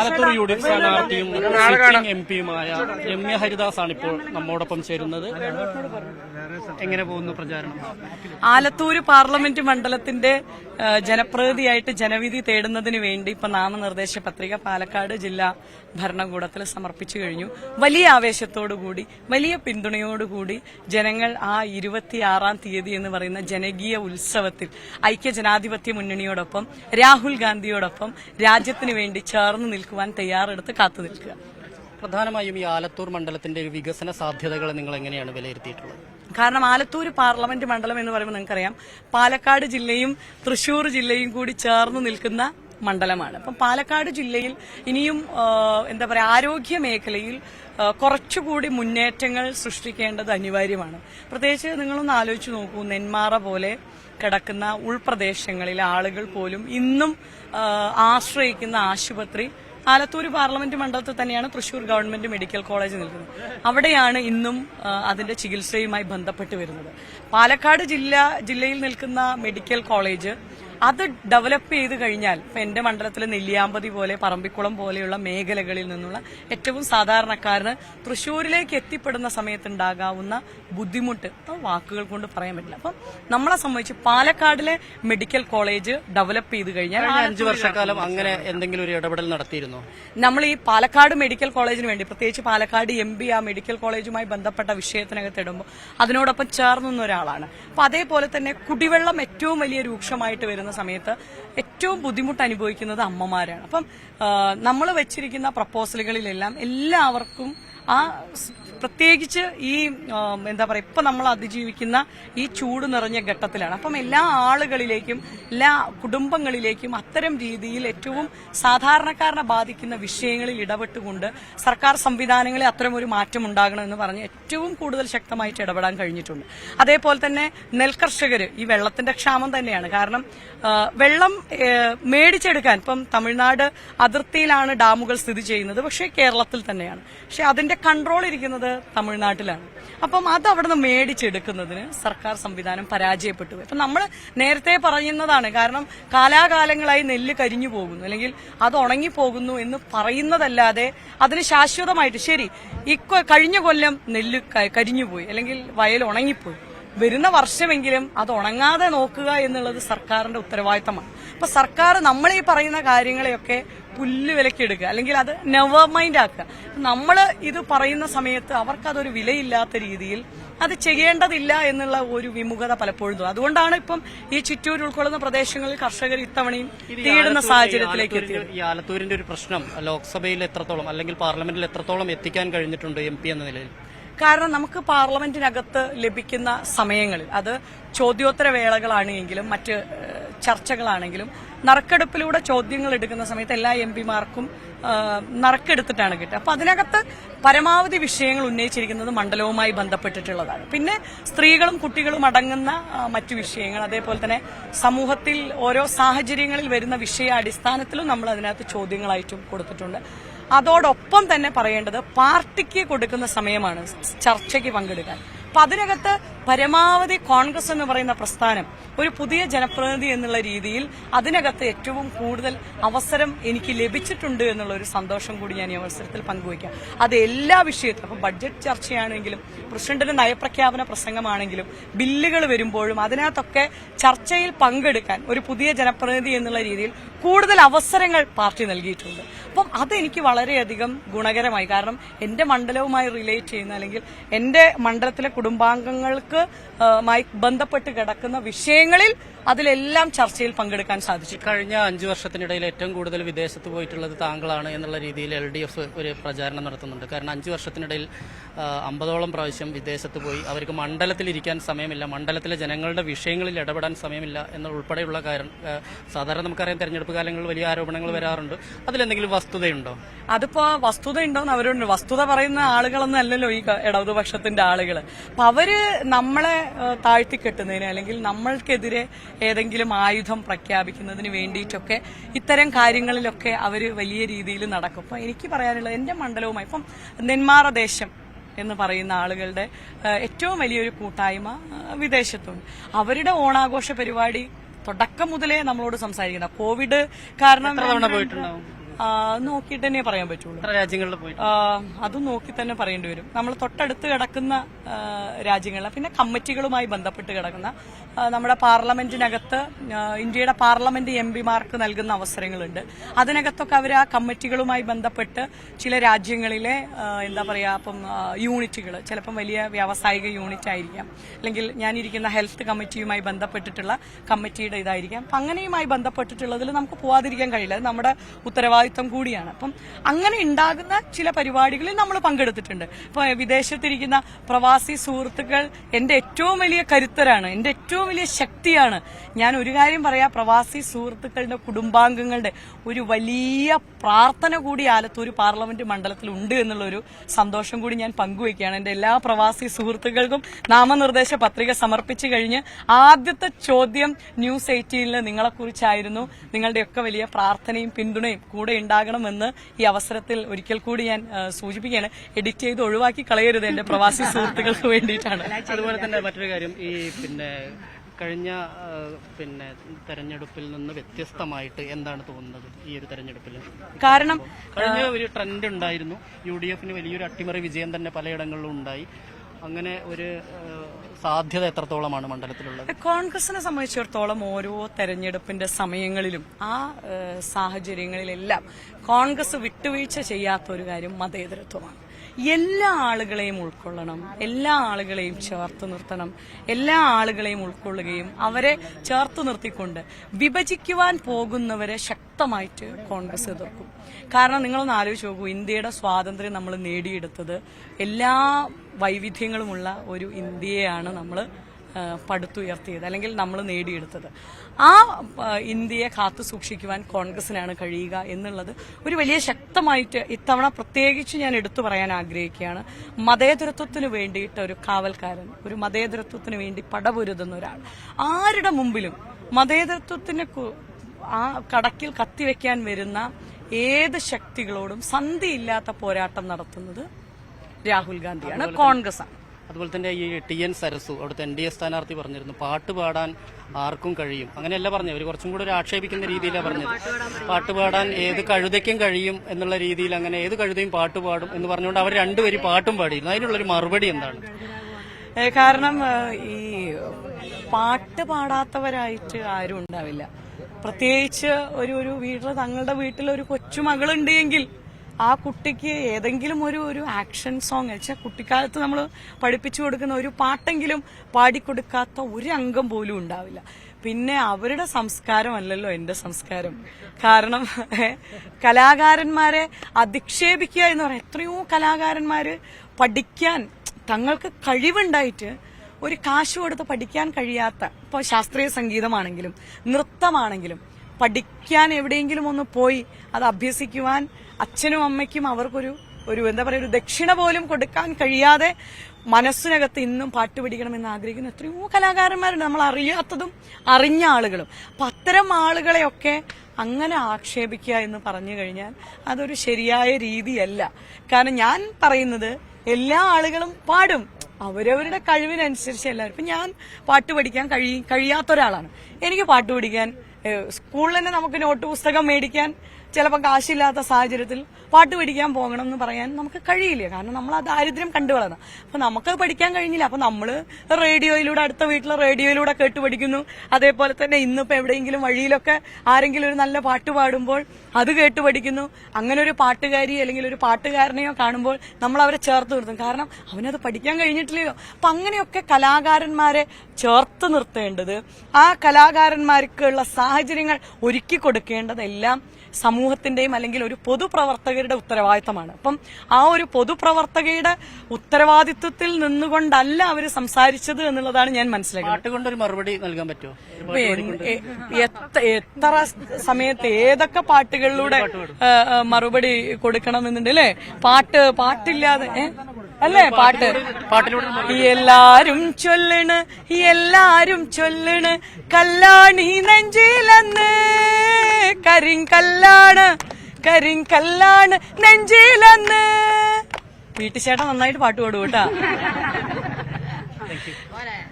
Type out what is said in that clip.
Alathur U D F സ്ഥാനാർത്ഥിയും sitting M പിയുമായ രമ്യ ആണ് ഇപ്പോൾ നമ്മോടൊപ്പം ചേരുന്നത്. എങ്ങനെ പോകുന്നു പ്രചാരണം? ആലത്തൂര് പാർലമെന്റ് മണ്ഡലത്തിന്റെ ജനപ്രതിനിധിയായിട്ട് ജനവിധി തേടുന്നതിന് വേണ്ടി ഇപ്പൊ നാമനിർദ്ദേശ പത്രിക പാലക്കാട് ജില്ലാ ഭരണകൂടത്തിൽ സമർപ്പിച്ചു കഴിഞ്ഞു. വലിയ ആവേശത്തോടുകൂടി വലിയ പിന്തുണയോടുകൂടി ജനങ്ങൾ ആ ഇരുപത്തിയാറാം തീയതി എന്ന് പറയുന്ന ജനകീയ ഉത്സവത്തിൽ ഐക്യ ജനാധിപത്യ മുന്നണിയോടൊപ്പം രാഹുൽ ഗാന്ധിയോടൊപ്പം രാജ്യത്തിന് വേണ്ടി ചേർന്ന് നിൽക്കുവാൻ തയ്യാറെടുത്ത് കാത്തു നിൽക്കുക. പ്രധാനമായും ഈ ആലത്തൂർ മണ്ഡലത്തിന്റെ ഒരു വികസന സാധ്യതകളെ നിങ്ങൾ എങ്ങനെയാണ് വിലയിരുത്തിയിട്ടുള്ളത്? കാരണം ആലത്തൂർ പാർലമെന്റ് മണ്ഡലം എന്ന് പറയുമ്പോൾ നിങ്ങൾക്കറിയാം പാലക്കാട് ജില്ലയും തൃശൂർ ജില്ലയും കൂടി ചേർന്ന് നിൽക്കുന്ന മണ്ഡലമാണ്. അപ്പം പാലക്കാട് ജില്ലയിൽ ഇനിയും എന്താ പറയുക ആരോഗ്യ മേഖലയിൽ കുറച്ചുകൂടി മുന്നേറ്റങ്ങൾ സൃഷ്ടിക്കേണ്ടത് അനിവാര്യമാണ്. പ്രത്യേകിച്ച് നിങ്ങളൊന്ന് ആലോചിച്ച് നോക്കൂ നെന്മാറ പോലെ കിടക്കുന്ന ഉൾപ്രദേശങ്ങളിൽ ആളുകൾ പോലും ഇന്നും ആശ്രയിക്കുന്ന ആശുപത്രി ആലത്തൂർ പാർലമെന്റ് മണ്ഡലത്തിൽ തന്നെയാണ് തൃശൂർ ഗവൺമെന്റ് മെഡിക്കൽ കോളേജ് നിൽക്കുന്നത്. അവിടെയാണ് ഇന്നും അതിന്റെ ചികിത്സയുമായി ബന്ധപ്പെട്ട് വരുന്നത്. പാലക്കാട് ജില്ല ജില്ലയിൽ നിൽക്കുന്ന മെഡിക്കൽ കോളേജ് അത് ഡെവലപ്പ് ചെയ്ത് കഴിഞ്ഞാൽ ഇപ്പൊ എന്റെ മണ്ഡലത്തിലെ നെല്ലിയാമ്പതി പോലെ പറമ്പിക്കുളം പോലെയുള്ള മേഖലകളിൽ നിന്നുള്ള ഏറ്റവും സാധാരണക്കാരന് തൃശ്ശൂരിലേക്ക് എത്തിപ്പെടുന്ന സമയത്തുണ്ടാകാവുന്ന ബുദ്ധിമുട്ട്. വാക്കുകൾ കൊണ്ട് പറയാൻ പറ്റില്ല. അപ്പം നമ്മളെ സംബന്ധിച്ച് പാലക്കാടിലെ മെഡിക്കൽ കോളേജ് ഡെവലപ്പ് ചെയ്ത് കഴിഞ്ഞാൽ കഴിഞ്ഞ അഞ്ചു വർഷക്കാലം അങ്ങനെ എന്തെങ്കിലും ഒരു ഇടപെടൽ നടത്തിയിരുന്നോ? നമ്മൾ ഈ പാലക്കാട് മെഡിക്കൽ കോളേജിന് വേണ്ടി പ്രത്യേകിച്ച് പാലക്കാട് എം ആ മെഡിക്കൽ കോളേജുമായി ബന്ധപ്പെട്ട വിഷയത്തിനകത്ത് ഇടുമ്പോൾ അതിനോടൊപ്പം ചേർന്നുന്ന ഒരാളാണ്. അപ്പൊ അതേപോലെ തന്നെ കുടിവെള്ളം ഏറ്റവും വലിയ രൂക്ഷമായിട്ട് വരുന്ന സമയത്ത് ഏറ്റവും ബുദ്ധിമുട്ട് അനുഭവിക്കുന്നത് അമ്മമാരാണ്. അപ്പം നമ്മൾ വെച്ചിരിക്കുന്ന പ്രപ്പോസലുകളിലെല്ലാം എല്ലാവർക്കും ആ പ്രത്യേകിച്ച് ഈ എന്താ പറയുക ഇപ്പം നമ്മൾ അതിജീവിക്കുന്ന ഈ ചൂട് നിറഞ്ഞ ഘട്ടത്തിലാണ്. അപ്പം എല്ലാ ആളുകളിലേക്കും എല്ലാ കുടുംബങ്ങളിലേക്കും അത്തരം രീതിയിൽ ഏറ്റവും സാധാരണക്കാരനെ ബാധിക്കുന്ന വിഷയങ്ങളിൽ ഇടപെട്ടുകൊണ്ട് സർക്കാർ സംവിധാനങ്ങളിൽ അത്തരം ഒരു മാറ്റം ഉണ്ടാകണമെന്ന് പറഞ്ഞ് ഏറ്റവും കൂടുതൽ ശക്തമായിട്ട് ഇടപെടാൻ കഴിഞ്ഞിട്ടുണ്ട്. അതേപോലെ തന്നെ നെൽകർഷകർ ഈ വെള്ളത്തിന്റെ ക്ഷാമം തന്നെയാണ്. കാരണം വെള്ളം മേടിച്ചെടുക്കാൻ ഇപ്പം തമിഴ്നാട് അതിർത്തിയിലാണ് ഡാമുകൾ സ്ഥിതി ചെയ്യുന്നത്. പക്ഷേ കേരളത്തിൽ തന്നെയാണ്. പക്ഷെ അതിന്റെ കൺട്രോൾ ഇരിക്കുന്നത് തമിഴ്നാട്ടിലാണ്. അപ്പം അത് അവിടുന്ന് മേടിച്ചെടുക്കുന്നതിന് സർക്കാർ സംവിധാനം പരാജയപ്പെട്ടു. അപ്പം നമ്മൾ നേരത്തെ പറയുന്നതാണ് കാരണം കാലാകാലങ്ങളായി നെല്ല് കരിഞ്ഞു പോകുന്നു. അല്ലെങ്കിൽ അത് ഉണങ്ങിപ്പോകുന്നു എന്ന് പറയുന്നതല്ലാതെ അതിന് ശാശ്വതമായിട്ട് ശരി ഈ കഴിഞ്ഞ കൊല്ലം നെല്ല് കരിഞ്ഞുപോയി അല്ലെങ്കിൽ വയൽ ഉണങ്ങിപ്പോയി. വരുന്ന വർഷമെങ്കിലും അത് ഉണങ്ങാതെ നോക്കുക എന്നുള്ളത് സർക്കാരിന്റെ ഉത്തരവാദിത്തമാണ്. അപ്പൊ സർക്കാർ നമ്മൾ ഈ പറയുന്ന കാര്യങ്ങളെയൊക്കെ പുല്ല് വിലക്കെടുക്കുക അല്ലെങ്കിൽ അത് നെവർ മൈൻഡ് ആക്കുക. നമ്മൾ ഇത് പറയുന്ന സമയത്ത് അവർക്കതൊരു വിലയില്ലാത്ത രീതിയിൽ അത് ചെയ്യേണ്ടതില്ല എന്നുള്ള ഒരു വിമുഖത പലപ്പോഴും അതുകൊണ്ടാണ് ഇപ്പം ഈ ചിറ്റൂർ ഉൾക്കൊള്ളുന്ന പ്രദേശങ്ങളിൽ കർഷകർ ഇത്തവണയും തീടുന്ന സാഹചര്യത്തിലേക്ക് എത്തിയത്. ഈ ആലത്തൂരിന്റെ ഒരു പ്രശ്നം ലോക്സഭയിൽ എത്രത്തോളം അല്ലെങ്കിൽ പാർലമെന്റിൽ എത്രത്തോളം എത്തിക്കാൻ കഴിഞ്ഞിട്ടുണ്ട് എം പി എന്ന നിലയിൽ? കാരണം നമുക്ക് പാർലമെന്റിനകത്ത് ലഭിക്കുന്ന സമയങ്ങളിൽ അത് ചോദ്യോത്തര വേളകളാണെങ്കിലും മറ്റ് ചർച്ചകളാണെങ്കിലും നറുക്കെടുപ്പിലൂടെ ചോദ്യങ്ങൾ എടുക്കുന്ന സമയത്ത് എല്ലാ എം പിമാർക്കും നറുക്കെടുത്തിട്ടാണ് കിട്ടുക. അപ്പൊ അതിനകത്ത് പരമാവധി വിഷയങ്ങൾ ഉന്നയിച്ചിരിക്കുന്നത് മണ്ഡലവുമായി ബന്ധപ്പെട്ടിട്ടുള്ളതാണ്. പിന്നെ സ്ത്രീകളും കുട്ടികളും അടങ്ങുന്ന മറ്റു വിഷയങ്ങൾ അതേപോലെ തന്നെ സമൂഹത്തിൽ ഓരോ സാഹചര്യങ്ങളിൽ വരുന്ന വിഷയ അടിസ്ഥാനത്തിലും നമ്മൾ അതിനകത്ത് ചോദ്യങ്ങളായിട്ടും കൊടുത്തിട്ടുണ്ട്. അതോടൊപ്പം തന്നെ പറയേണ്ടത് പാർട്ടിക്ക് കൊടുക്കുന്ന സമയമാണ് ചർച്ചയ്ക്ക് പങ്കെടുക്കാൻ. അപ്പൊ അതിനകത്ത് പരമാവധി കോൺഗ്രസ് എന്ന് പറയുന്ന പ്രസ്ഥാനം ഒരു പുതിയ ജനപ്രതിനിധി എന്നുള്ള രീതിയിൽ അതിനകത്ത് ഏറ്റവും കൂടുതൽ അവസരം എനിക്ക് ലഭിച്ചിട്ടുണ്ട് എന്നുള്ള ഒരു സന്തോഷം കൂടി ഞാൻ ഈ അവസരത്തിൽ പങ്കുവയ്ക്കാം. അത് എല്ലാ വിഷയത്തിലും അപ്പൊ ബഡ്ജറ്റ് ചർച്ചയാണെങ്കിലും പ്രസിഡന്റിന്റെ നയപ്രഖ്യാപന പ്രസംഗമാണെങ്കിലും ബില്ലുകൾ വരുമ്പോഴും അതിനകത്തൊക്കെ ചർച്ചയിൽ പങ്കെടുക്കാൻ ഒരു പുതിയ ജനപ്രതിനിധി എന്നുള്ള രീതിയിൽ കൂടുതൽ അവസരങ്ങൾ പാർട്ടി നൽകിയിട്ടുണ്ട്. അപ്പം അതെനിക്ക് വളരെയധികം ഗുണകരമായി. കാരണം എന്റെ മണ്ഡലവുമായി റിലേറ്റ് ചെയ്യുന്ന അല്ലെങ്കിൽ എന്റെ മണ്ഡലത്തിലെ കുടുംബാംഗങ്ങൾക്ക് മായി ബന്ധപ്പെട്ട് കിടക്കുന്ന വിഷയങ്ങളിൽ അതിലെല്ലാം ചർച്ചയിൽ പങ്കെടുക്കാൻ സാധിച്ചു. കഴിഞ്ഞ അഞ്ചു വർഷത്തിനിടയിൽ ഏറ്റവും കൂടുതൽ വിദേശത്ത് പോയിട്ടുള്ളത് താങ്കളാണ് എന്നുള്ള രീതിയിൽ എൽ ഡി എഫ് ഒരു പ്രചാരണം നടത്തുന്നുണ്ട്. കാരണം അഞ്ചു വർഷത്തിനിടയിൽ അമ്പതോളം പ്രാവശ്യം വിദേശത്ത് പോയി. അവർക്ക് മണ്ഡലത്തിൽ ഇരിക്കാൻ സമയമില്ല. മണ്ഡലത്തിലെ ജനങ്ങളുടെ വിഷയങ്ങളിൽ ഇടപെടാൻ സമയമില്ല എന്ന ഉൾപ്പെടെയുള്ള കാരണം സാധാരണ നമുക്കറിയാം തെരഞ്ഞെടുപ്പ് കാലങ്ങളിൽ വലിയ ആരോപണങ്ങൾ വരാറുണ്ട്. അതിലെന്തെങ്കിലും വസ്തുതയുണ്ടോ? അതിപ്പോ വസ്തുത ഉണ്ടോന്ന് അവരുണ്ട് വസ്തുത പറയുന്ന ആളുകളൊന്നും അല്ലല്ലോ ഈ ഇടതുപക്ഷത്തിന്റെ ആളുകൾ അപ്പൊ അവർ നമ്മളെ താഴ്ത്തിക്കെട്ടുന്നതിന് അല്ലെങ്കിൽ നമ്മൾക്കെതിരെ ഏതെങ്കിലും ആയുധം പ്രഖ്യാപിക്കുന്നതിന് വേണ്ടിയിട്ടൊക്കെ ഇത്തരം കാര്യങ്ങളിലൊക്കെ അവർ വലിയ രീതിയിൽ നടക്കും. അപ്പൊ എനിക്ക് പറയാനുള്ളത് എന്റെ മണ്ഡലവുമായി ഇപ്പം നെന്മാറ ദേശം എന്ന് പറയുന്ന ആളുകളുടെ ഏറ്റവും വലിയൊരു കൂട്ടായ്മ വിദേശത്തുണ്ട്. അവരുടെ ഓണാഘോഷ പരിപാടി തുടക്കം മുതലേ നമ്മളോട് സംസാരിക്കുന്ന കോവിഡ് കാരണം പോയിട്ടുണ്ടാവും? നോക്കിയിട്ട് തന്നെ പറയാൻ പറ്റുള്ളൂ. രാജ്യങ്ങളിൽ പോയി അത് നോക്കി തന്നെ പറയേണ്ടി വരും. നമ്മൾ തൊട്ടടുത്ത് കിടക്കുന്ന രാജ്യങ്ങളിൽ പിന്നെ കമ്മിറ്റികളുമായി ബന്ധപ്പെട്ട് കിടക്കുന്ന നമ്മുടെ പാർലമെന്റിനകത്ത് ഇന്ത്യയുടെ പാർലമെന്റ് എം പിമാർക്ക് നൽകുന്ന അവസരങ്ങളുണ്ട്. അതിനകത്തൊക്കെ അവർ ആ കമ്മിറ്റികളുമായി ബന്ധപ്പെട്ട് ചില രാജ്യങ്ങളിലെ എന്താ പറയുക അപ്പം യൂണിറ്റുകൾ ചിലപ്പം വലിയ വ്യാവസായിക യൂണിറ്റ് ആയിരിക്കാം അല്ലെങ്കിൽ ഞാനിരിക്കുന്ന ഹെൽത്ത് കമ്മിറ്റിയുമായി ബന്ധപ്പെട്ടിട്ടുള്ള കമ്മിറ്റിയുടെ ഇതായിരിക്കാം. അപ്പം അങ്ങനെയുമായി ബന്ധപ്പെട്ടിട്ടുള്ളതിൽ നമുക്ക് പോവാതിരിക്കാൻ കഴിയില്ല. നമ്മുടെ ഉത്തരവാദിത്വം കൂടിയാണ്. അപ്പം അങ്ങനെ ഉണ്ടാകുന്ന ചില പരിപാടികളിൽ നമ്മൾ പങ്കെടുത്തിട്ടുണ്ട്. ഇപ്പൊ വിദേശത്തിരിക്കുന്ന പ്രവാസി സുഹൃത്തുക്കൾ എന്റെ ഏറ്റവും വലിയ കരുത്തരാണ് എന്റെ ഏറ്റവും വലിയ ശക്തിയാണ്. ഞാൻ ഒരു കാര്യം പറയാ പ്രവാസി സുഹൃത്തുക്കളുടെ കുടുംബാംഗങ്ങളുടെ ഒരു വലിയ പ്രാർത്ഥന കൂടി ആലത്തൂർ പാർലമെന്റ് മണ്ഡലത്തിൽ ഉണ്ട് എന്നുള്ളൊരു സന്തോഷം കൂടി ഞാൻ പങ്കുവയ്ക്കുകയാണ്. എന്റെ എല്ലാ പ്രവാസി സുഹൃത്തുക്കൾക്കും നാമനിർദ്ദേശ പത്രിക സമർപ്പിച്ചു കഴിഞ്ഞ് ആദ്യത്തെ ചോദ്യം ന്യൂസ് എയ്റ്റീനിൽ നിങ്ങളെക്കുറിച്ചായിരുന്നു. നിങ്ങളുടെയൊക്കെ വലിയ പ്രാർത്ഥനയും പിന്തുണയും കൂടെ ഉണ്ടാകണമെന്ന് ഈ അവസരത്തിൽ ഒരിക്കൽ കൂടി ഞാൻ സൂചിപ്പിക്കുകയാണ്. എഡിറ്റ് ചെയ്ത് ഒഴിവാക്കി കളയരുത് എന്റെ പ്രവാസി സുഹൃത്തുക്കൾക്ക് വേണ്ടിയിട്ടാണ്. അതുപോലെ തന്നെ മറ്റൊരു കാര്യം ഈ പിന്നെ കഴിഞ്ഞ പിന്നെ തെരഞ്ഞെടുപ്പിൽ നിന്ന് വ്യത്യസ്തമായിട്ട് എന്താണ് തോന്നുന്നത് ഈ ഒരു തെരഞ്ഞെടുപ്പിൽ? കാരണം കഴിഞ്ഞ ഒരു ട്രെൻഡ് ഉണ്ടായിരുന്നു. യു ഡി എഫിന് വലിയൊരു അട്ടിമറി വിജയം തന്നെ പലയിടങ്ങളിലും ഉണ്ടായി. അങ്ങനെ ഒരു സാധ്യത എത്രത്തോളമാണ് മണ്ഡലത്തിലുള്ളത്? കോൺഗ്രസിനെ സംബന്ധിച്ചിടത്തോളം ഓരോ തെരഞ്ഞെടുപ്പിന്റെ സമയങ്ങളിലും ആ സാഹചര്യങ്ങളിലെല്ലാം കോൺഗ്രസ് വിട്ടുവീഴ്ച ചെയ്യാത്ത ഒരു കാര്യം മതേതരത്വമാണ്. എല്ലാ ആളുകളെയും ഉൾക്കൊള്ളണം. എല്ലാ ആളുകളെയും ചേർത്ത് നിർത്തണം. എല്ലാ ആളുകളെയും ഉൾക്കൊള്ളുകയും അവരെ ചേർത്ത് നിർത്തിക്കൊണ്ട് വിഭജിക്കുവാൻ പോകുന്നവരെ ശക്തമായിട്ട് കോൺഗ്രസ് എതിർക്കും. കാരണം നിങ്ങളൊന്ന് ആലോചിച്ച് നോക്കൂ ഇന്ത്യയുടെ സ്വാതന്ത്ര്യം നമ്മൾ നേടിയെടുത്തത് എല്ലാ വൈവിധ്യങ്ങളുമുള്ള ഒരു ഇന്ത്യയാണ് നമ്മൾ പടുത്തുയർത്തിയത് അല്ലെങ്കിൽ നമ്മൾ നേടിയെടുത്തത്. ആ ഇന്ത്യയെ കാത്തു സൂക്ഷിക്കുവാൻ കോൺഗ്രസിനാണ് കഴിയുക എന്നുള്ളത് ഒരു വലിയ ശക്തമായിട്ട് ഇത്തവണ പ്രത്യേകിച്ച് ഞാൻ എടുത്തു പറയാൻ ആഗ്രഹിക്കുകയാണ്. മതേതരത്വത്തിന് വേണ്ടിയിട്ട് ഒരു കാവൽക്കാരൻ ഒരു മതേതരത്വത്തിന് വേണ്ടി പടപൊരുതുന്ന ഒരാൾ. ആരുടെ മുമ്പിലും മതേതരത്വത്തിന് ആ കടക്കിൽ കത്തിവെക്കാൻ വരുന്ന ഏത് ശക്തികളോടും സന്ധിയില്ലാത്ത പോരാട്ടം നടത്തുന്നത് രാഹുൽ ഗാന്ധിയാണ്. കോൺഗ്രസ് ആണ് അതുപോലെ തന്നെ ഈ ടി എൻ സരസു അവിടുത്തെ എൻ ഡി എ സ്ഥാനാർത്ഥി പറഞ്ഞിരുന്നു പാട്ട് പാടാൻ ആർക്കും കഴിയും. അങ്ങനെയല്ല പറഞ്ഞത്. അവർ കുറച്ചും കൂടെ ഒരു ആക്ഷേപിക്കുന്ന രീതിയിലാണ് പറഞ്ഞത്. പാട്ട് പാടാൻ ഏത് കഴുതയ്ക്കും കഴിയും എന്നുള്ള രീതിയിൽ അങ്ങനെ ഏത് കഴുതയും പാട്ട് പാടും എന്ന് പറഞ്ഞുകൊണ്ട് അവർ രണ്ടുപേരും പാട്ടും പാടിയിരുന്നു. അതിനുള്ളൊരു മറുപടി എന്താണ്? കാരണം ഈ പാട്ട് പാടാത്തവരായിട്ട് ആരും ഉണ്ടാവില്ല. പ്രത്യേകിച്ച് ഒരു ഒരു വീട്ടിൽ തങ്ങളുടെ വീട്ടിൽ ഒരു കൊച്ചുമകളുണ്ട് എങ്കിൽ ആ കുട്ടിക്ക് ഏതെങ്കിലും ഒരു ഒരു ആക്ഷൻ സോങ് വെച്ചാൽ കുട്ടിക്കാലത്ത് നമ്മൾ പഠിപ്പിച്ചു കൊടുക്കുന്ന ഒരു പാട്ടെങ്കിലും പാടിക്കൊടുക്കാത്ത ഒരു അംഗം പോലും ഉണ്ടാവില്ല. പിന്നെ അവരുടെ സംസ്കാരമല്ലല്ലോ എന്റെ സംസ്കാരം. കാരണം കലാകാരന്മാരെ അധിക്ഷേപിക്കുക എന്ന് പറയാം എത്രയോ കലാകാരന്മാര് പഠിക്കാൻ തങ്ങൾക്ക് കഴിവുണ്ടായിട്ട് ഒരു കാശ് കൊടുത്ത് പഠിക്കാൻ കഴിയാത്ത ഇപ്പോൾ ശാസ്ത്രീയ സംഗീതമാണെങ്കിലും നൃത്തമാണെങ്കിലും പഠിക്കാൻ എവിടെയെങ്കിലും ഒന്ന് പോയി അത് അഭ്യസിക്കുവാൻ അച്ഛനും അമ്മയ്ക്കും അവർക്കൊരു ഒരു എന്താ പറയുക ഒരു ദക്ഷിണ പോലും കൊടുക്കാൻ കഴിയാതെ മനസ്സിനകത്ത് ഇന്നും പാട്ട് പിടിക്കണമെന്ന് ആഗ്രഹിക്കുന്ന എത്രയോ കലാകാരന്മാരുണ്ട്. നമ്മൾ അറിയാത്തതും അറിഞ്ഞ ആളുകളും. അപ്പം അത്തരം ആളുകളെയൊക്കെ അങ്ങനെ ആക്ഷേപിക്കുക എന്ന് പറഞ്ഞു കഴിഞ്ഞാൽ അതൊരു ശരിയായ രീതിയല്ല. കാരണം ഞാൻ പറയുന്നത് എല്ലാ ആളുകളും പാടും. അവരവരുടെ കഴിവിനനുസരിച്ച് എല്ലാവരും. ഇപ്പം ഞാൻ പാട്ട് പഠിക്കാൻ കഴി കഴിയാത്ത ഒരാളാണ് എനിക്ക് പാട്ട് പഠിക്കാൻ സ്കൂളിൽ തന്നെ നമുക്ക് നോട്ട് പുസ്തകം മേടിക്കാൻ ചിലപ്പോൾ കാശില്ലാത്ത സാഹചര്യത്തിൽ പാട്ട് പഠിക്കാൻ പോകണം എന്ന് പറയാൻ നമുക്ക് കഴിയില്ല. കാരണം നമ്മൾ ആ ദാരിദ്ര്യം കണ്ടു വളർന്നു. അപ്പൊ നമുക്ക് പഠിക്കാൻ കഴിഞ്ഞില്ല. അപ്പൊ നമ്മൾ റേഡിയോയിലൂടെ അടുത്ത വീട്ടിലെ റേഡിയോയിലൂടെ കേട്ട് പഠിക്കുന്നു. അതേപോലെ തന്നെ ഇന്നിപ്പോ എവിടെയെങ്കിലും വഴിയിലൊക്കെ ആരെങ്കിലും ഒരു നല്ല പാട്ട് പാടുമ്പോൾ അത് കേട്ട് പഠിക്കുന്നു. അങ്ങനെ ഒരു പാട്ടുകാരി അല്ലെങ്കിൽ ഒരു പാട്ടുകാരനെയോ കാണുമ്പോൾ നമ്മൾ അവരെ ചേർത്ത് നിർത്തും. കാരണം അവനത് പഠിക്കാൻ കഴിഞ്ഞിട്ടില്ലല്ലോ. അപ്പൊ അങ്ങനെയൊക്കെ കലാകാരന്മാരെ ചേർത്ത് നിർത്തേണ്ടത് ആ കലാകാരന്മാർക്കുള്ള സാഹചര്യങ്ങൾ ഒരുക്കി കൊടുക്കേണ്ടതെല്ലാം സമൂഹത്തിന്റെയും അല്ലെങ്കിൽ ഒരു പൊതുപ്രവർത്തകരുടെ ഉത്തരവാദിത്തമാണ്. അപ്പം ആ ഒരു പൊതുപ്രവർത്തകയുടെ ഉത്തരവാദിത്വത്തിൽ നിന്നുകൊണ്ടല്ല അവർ സംസാരിച്ചത് എന്നുള്ളതാണ് ഞാൻ മനസ്സിലാക്കുന്നത്. മറുപടി നൽകാൻ പറ്റുമോ? എത്ര സമയത്ത് ഏതൊക്കെ പാട്ടുകളിലൂടെ മറുപടി കൊടുക്കണം കൊടുക്കണം അല്ലേ? പാട്ട് പാട്ടില്ലാതെ? അല്ലേ? പാട്ട്. പാട്ടിലൂടെ എല്ലാരും ചൊല്ലണ് എല്ലാരും ചൊല്ലണ്. കല്ലാണി നെഞ്ചിലെന്ന്. കരിങ്കല്ലാണ് കരിങ്കല്ലാണ് നെഞ്ചിലെന്ന്. വീട്ടുചേട്ടൻ നന്നായിട്ട് പാട്ട് പാടും കേട്ടാ.